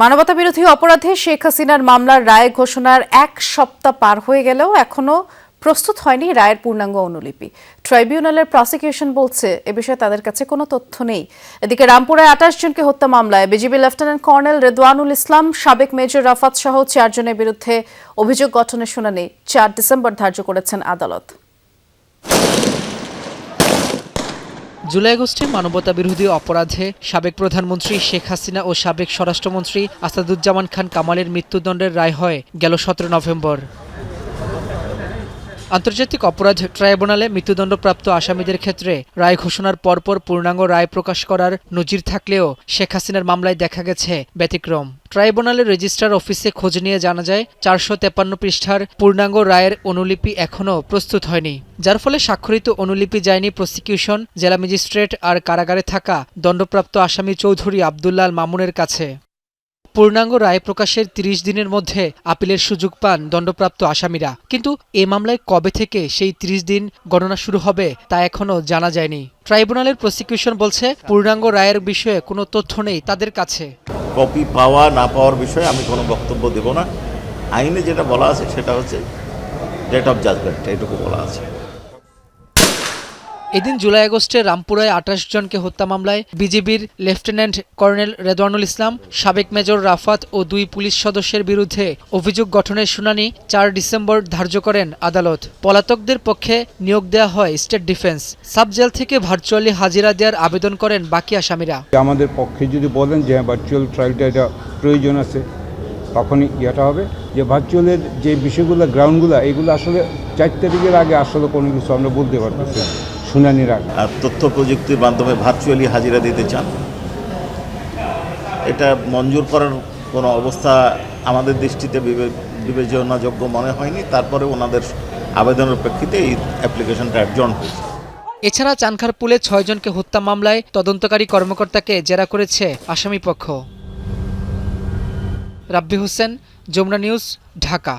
মানবতা বিরোধী অপরাধে শেখ হাসিনার মামলার রায় ঘোষণার এক সপ্তাহ পার হয়ে গেলেও এখনও প্রস্তুত হয়নি রায়ের পূর্ণাঙ্গ অনুলিপি। ট্রাইব্যুনালের প্রসিকিউশন বলছে, এ বিষয়ে তাদের কাছে কোনো তথ্য নেই। এদিকে রামপুরায় আঠাশ জনকে হত্যা মামলায় BGB lieutenant colonel Redwanul Islam, সাবেক মেজর রাফাত সহ চারজনের বিরুদ্ধে অভিযোগ গঠনের শুনানি চার ডিসেম্বর ধার্য করেছেন আদালত। জুলাই আগস্টে মানবতা বিরোধী অপরাধে সাবেক প্রধানমন্ত্রী শেখ হাসিনা ও সাবেক স্বরাষ্ট্রমন্ত্রী আসাদুজ্জামান খান কামালের মৃত্যুদণ্ডের রায় হয় গেল সতেরো নভেম্বর। আন্তর্জাতিক অপরাধ ট্রাইব্যুনালে মৃত্যুদণ্ডপ্রাপ্ত আসামিদের ক্ষেত্রে রায় ঘোষণার পরপর পূর্ণাঙ্গ রায় প্রকাশ করার নজির থাকলেও শেখ হাসিনার মামলায় দেখা গেছে ব্যতিক্রম। ট্রাইব্যুনালের রেজিস্ট্রার অফিসে খোঁজ নিয়ে জানা যায়, চারশো তেপান্ন পৃষ্ঠার পূর্ণাঙ্গ রায়ের অনুলিপি এখনও প্রস্তুত হয়নি, যার ফলে স্বাক্ষরিত অনুলিপি যায়নি প্রসিকিউশন, জেলা ম্যাজিস্ট্রেট আর কারাগারে থাকা দণ্ডপ্রাপ্ত আসামি চৌধুরী আবদুল্লাল মামুনের কাছে। পূর্ণাঙ্গ রায় প্রকাশের ৩০ দিনের মধ্যে আপিলের সুযোগ পান দণ্ডপ্রাপ্ত আসামিরা। কিন্তু এ মামলায় কবে থেকে সেই ৩০ দিন গণনা শুরু হবে তা এখনও জানা যায়নি। ট্রাইব্যুনালের প্রসিকিউশন বলছে, পূর্ণাঙ্গ রায়ের বিষয়ে কোনো তথ্য নেই তাদের কাছে। কপি পাওয়া না পাওয়ার বিষয়ে আমি কোনো বক্তব্য দেব না। আইনে যেটা বলা আছে সেটা হচ্ছে ডেট অফ জাজমেন্ট এইটুকু বলা আছে। এদিন জুলাই আগস্টে রামপুরায় আঠাশ জনকে হত্যা মামলায় বিজিবির লেফটেন্যান্ট কর্নেল রেদওয়ানুল ইসলাম, সাবেক মেজর রাফাত ও দুই পুলিশ সদস্যের বিরুদ্ধে অভিযোগ গঠনের শুনানি চার ডিসেম্বর ধার্য করেন আদালত। পলাতকদের পক্ষে নিয়োগ দেওয়া হয় স্টেট ডিফেন্স। সাব জেল থেকে ভার্চুয়ালি হাজিরা দেওয়ার আবেদন করেন বাকি আসামিরা। আমাদের পক্ষে যদি বলেন যে ভার্চুয়াল ট্রায়ালটা এটা প্রয়োজন আছে, তখনই ইয়েটা হবে। যে ভার্চুয়ালের যে বিষয়গুলো গ্রাউন্ডগুলো এগুলো আসলে চার তারিখের আগে আসলে কোনো কিছু আমরা বলতে পারতেছি শুনানির আগে। আর তথ্য প্রযুক্তির মাধ্যমে ভার্চুয়ালি হাজিরা দিতে চান। এটা মঞ্জুর করার কোনো অবস্থা আমাদের দৃষ্টিতে বিবেচনাযোগ্য মনে হয়নি। তারপরে ওনাদের আবেদনের প্রেক্ষিতে এই অ্যাপ্লিকেশনটা অ্যাডজন হয়েছে। এছাড়া চানখারপুলে ছয়জনকে হত্যা মামলায় তদন্তকারী কর্মকর্তাকে জেরা করেছে আসামিপক্ষ। রাব্বি হোসেন যমুনা নিউজ ঢাকা।